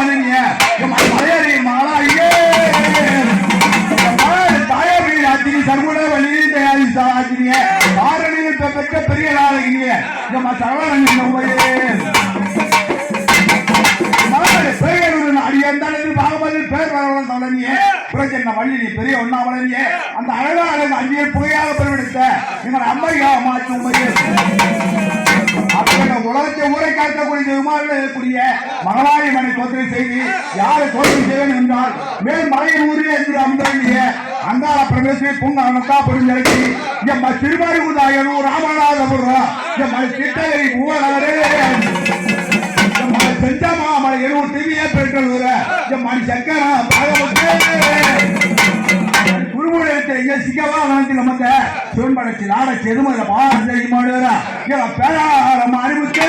வாணிங்க மலையாளி மாலாயே தாயாரி ஆச்சினி சர்வட வழி தயாரி ஆச்சினிய ஆரணியில் பெற்ற பெரிய நாளைங்க நம்ம சரவணன் உண்மையே அடியந்தானத்தில் பாகமதில் பேர் வரவளம் தொடங்கிய புரட்சன்ன வள்ளி நீ பெரிய ஒண்ணாமலைய அந்த அழகா அழகு அஞ்சியை புகையாக பெருமெடுத்த எங்கள் அம்மையா மாற்றி உண்மையே உலகத்தை ஊரை காக்கக்கூடிய விமானில் இருக்கக்கூடிய மகளாரி மனை தோற்றை செய்து யாரை தோற்றம் செய்வேன் என்றால் மேல் மலையின் ஊரில் என்று அமர்ந்திய அங்காள பிரதேச பூங்கா அனந்தா பெருஞ்சலைக்கு எம்ம திருமாரி ராமநாதபுரம் எம்ம கிட்டகிரி பூவனகரே எம்ம செஞ்சமாமலை எருவு டிவியே பெற்றல் எம்மணி சக்கரா பாகவத்தே குருமுடத்தை இங்க சிக்கவா வந்து நமக்கு சுன்படச்சி நாட செதுமல பாரதி மாடுவர இவ பேராரம் அறிவுக்கு.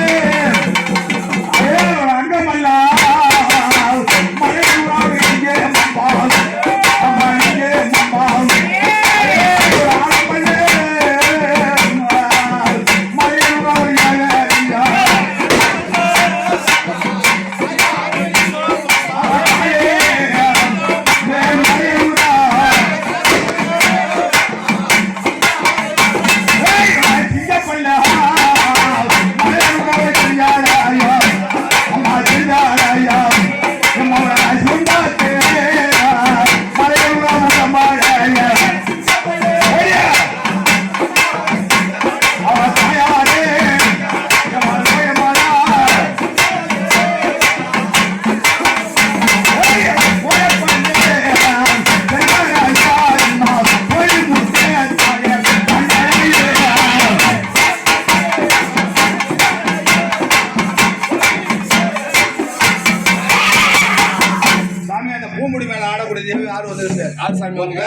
தெய்வம் யார் வந்து யார் சாமி வந்து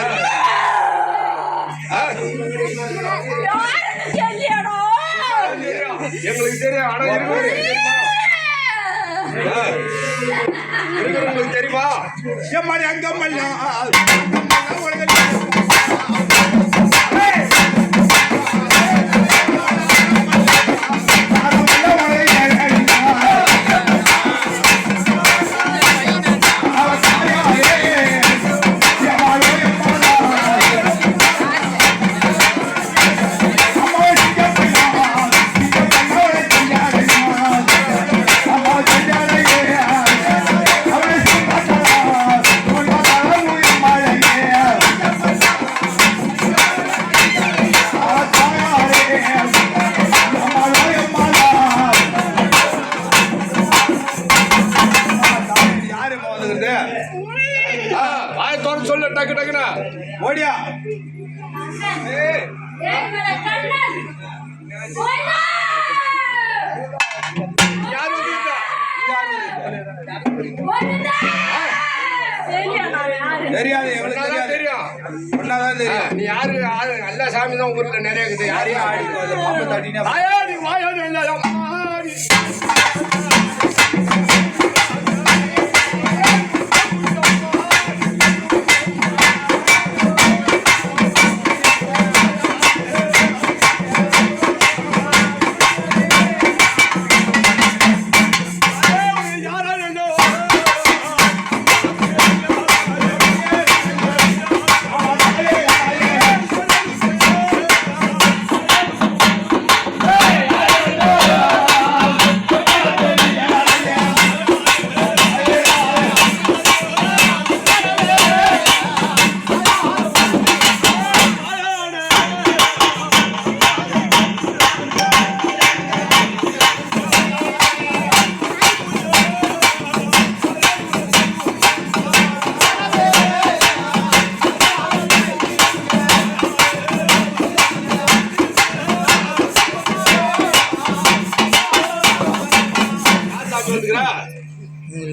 எங்களுக்கு தெரியும் ஆனா இருக்கிறவங்களுக்கு தெரியுமா எம்மாடி அங்கம்மல்ல ஓடியா தெரியாது எவ்வளவு தெரியும். ஒன்னாதான் தெரியும். நீ யாரு? யாரு நல்ல சாமி தான் ஊர்ல நிறைய இருக்குது. யாரையும் ஆடி வாயாடி வாயாடி நல்ல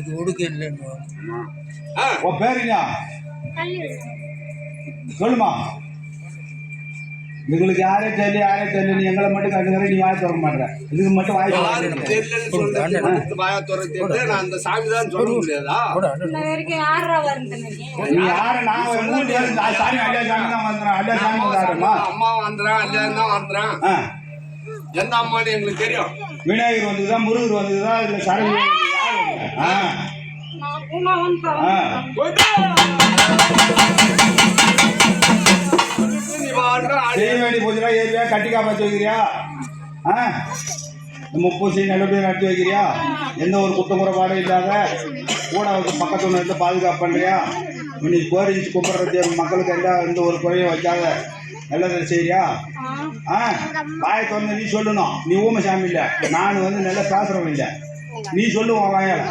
உங்களுக்கு உடுக்க இல்லைன்னு ஆ, உன் பேருங்க சொல்லுமா. எங்களுக்கு யாரே சொல்லி யாரே சொல்லி நீ எங்களை மட்டும் கண்டுக்கிற நீ வாய் திறக்க மாட்டேற. இதுக்கு மட்டும் வாய் தெரிஞ்சு, நான் அந்த சாமி தான் சொல்ல முடியாதா? நீ யாரு? நான் சாமி அடியா சாமி தான் வந்துடுறேன் அடியா சாமி வந்துடுறேம்மா அம்மா வந்துறான் அண்ணன் தான் வந்துறான் எந்த அம்மான்னு எங்களுக்கு தெரியும். விநாயகர் வந்ததுதான் முருகர் வந்ததுதான் இல்ல சரவி வேண்டிய பூஜை ஏறியா கட்டி காப்பாற்றி வைக்கிறியா? ஆ. முப்பூசி நல்லபடியாக நடத்தி வைக்கிறியா? எந்த ஒரு குற்ற குறைபாடும் இல்லாத கூட வந்து பக்கத்துல இருந்து பாதுகாப்பு பண்ணுறியா கும்பிட்றது மக்களுக்கு எந்த எந்த ஒரு குறையும் வைக்காத நல்லதை செய்றியா? ஆ. வாயை திறந்து நீ சொல்லணும். நீ ஊமை சாமி இல்லை. நான் வந்து நல்லா பேசுகிறவன் இல்லை. நீ சொல்லுவான் வாயால.